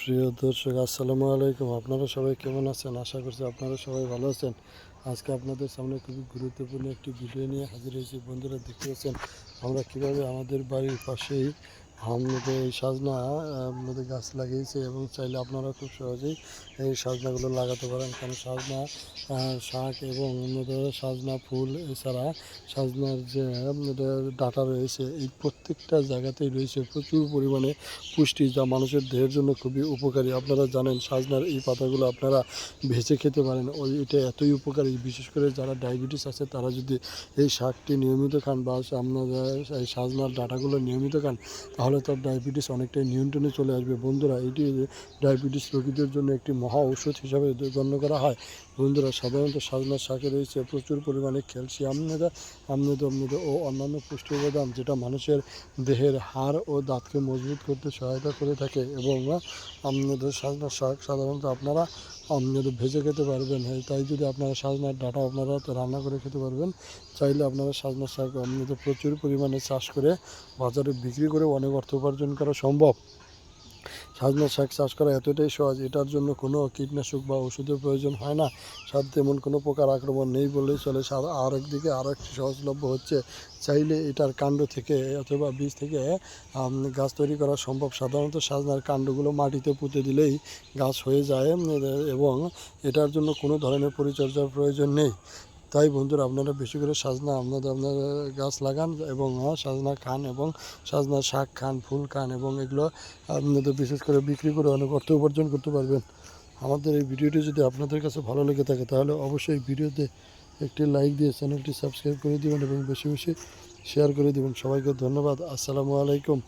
প্রিয় দর্শক, আসসালামু আলাইকুম। আপনারা সবাই কেমন আছেন? আশা করছি আপনারা সবাই ভালো আছেন। আজকে আপনাদের সামনে খুবই গুরুত্বপূর্ণ একটি ভিডিও নিয়ে হাজির হয়েছি। বন্ধুরা, দেখতে আমরা কীভাবে আমাদের বাড়ির পাশেই আমাদের এই সাজনা আমাদের গাছ লাগিয়েছে এবং চাইলে আপনারা খুব সহজেই এই সাজনাগুলো লাগাতে পারেন। কারণ সাজনা শাক এবং আমাদের সাজনা ফুল এছাড়া সাজনার যে ডাটা রয়েছে, এই প্রত্যেকটা জায়গাতেই রয়েছে প্রচুর পরিমাণে পুষ্টি যা মানুষের দেহের জন্য খুবই উপকারী। আপনারা জানেন সাজনার এই পাতাগুলো আপনারা ভেজে খেতে পারেন। ওই এটা এতই উপকারী, বিশেষ করে যারা ডায়াবেটিস আছে, তারা যদি এই শাকটি নিয়মিত খান বা আপনারা এই সাজনার ডাটাগুলো নিয়মিত খান, তাহলে তার ডায়াবেটিস অনেকটাই নিয়ন্ত্রণে চলে আসবে। বন্ধুরা এটি ডায়াবেটিস রোগীদের জন্য একটি মহা ঔষধ হিসাবে গণ্য করা হয়। বন্ধুরা সাধারণত সাজনার শাকে রয়েছে প্রচুর পরিমাণে ক্যালসিয়াম মেদা আমমেদ আমমেদ ও অন্যান্য পুষ্টি উপাদান যেটা মানুষের দেহের হাড় ও দাঁতকে মজবুত করতে সহায়তা করে থাকে এবং আপনাদের সাজনার শাক সাধারণত আপনারা আপনাদের ভেজে খেতে পারবেন। হ্যাঁ, তাই যদি আপনারা সাজনার ডাটা আপনারা রান্না করে খেতে পারবেন চাইলে আপনারা সাজনার শাক আপনাদের প্রচুর পরিমাণে চাষ করে বাজারে বিক্রি করে অনেক অর্থ উপার্জন করা সম্ভব? সাজনা শাক চাষ করা এতটাই সহজ, এটার জন্য কোনো কীটনাশক বা ওষুধের প্রয়োজন হয় না। সার তেমন কোনো প্রকার আক্রমণ নেই বললেই চলে। আর একদিকে আরও একটি সহজলভ্য হচ্ছে, চাইলে এটার কাণ্ড থেকে অথবা বীজ থেকে গাছ তৈরি করা সম্ভব। সাধারণত সাজনার কাণ্ডগুলো মাটিতে পুঁতে দিলেই গাছ হয়ে যায়, এবং এটার জন্য কোনো ধরনের পরিচর্যার প্রয়োজন নেই। তাই বন্ধুরা, আপনারা বেশি করে সাজনা আপনাদের আপনারা গাছ লাগান এবং সাজনা খান এবং সাজনা শাক খান, ফুল খান এবং এগুলো আপনাদের বিশেষ করে বিক্রি করে অনেক অর্থ উপার্জন করতে পারবেন। আমাদের এই ভিডিওটি যদি আপনাদের কাছে ভালো লেগে থাকে, তাহলে অবশ্যই ভিডিওতে একটি লাইক দিয়ে চ্যানেলটি সাবস্ক্রাইব করে দিবেন এবং বেশি বেশি শেয়ার করে দিবেন। সবাইকে ধন্যবাদ। আসসালামু আলাইকুম।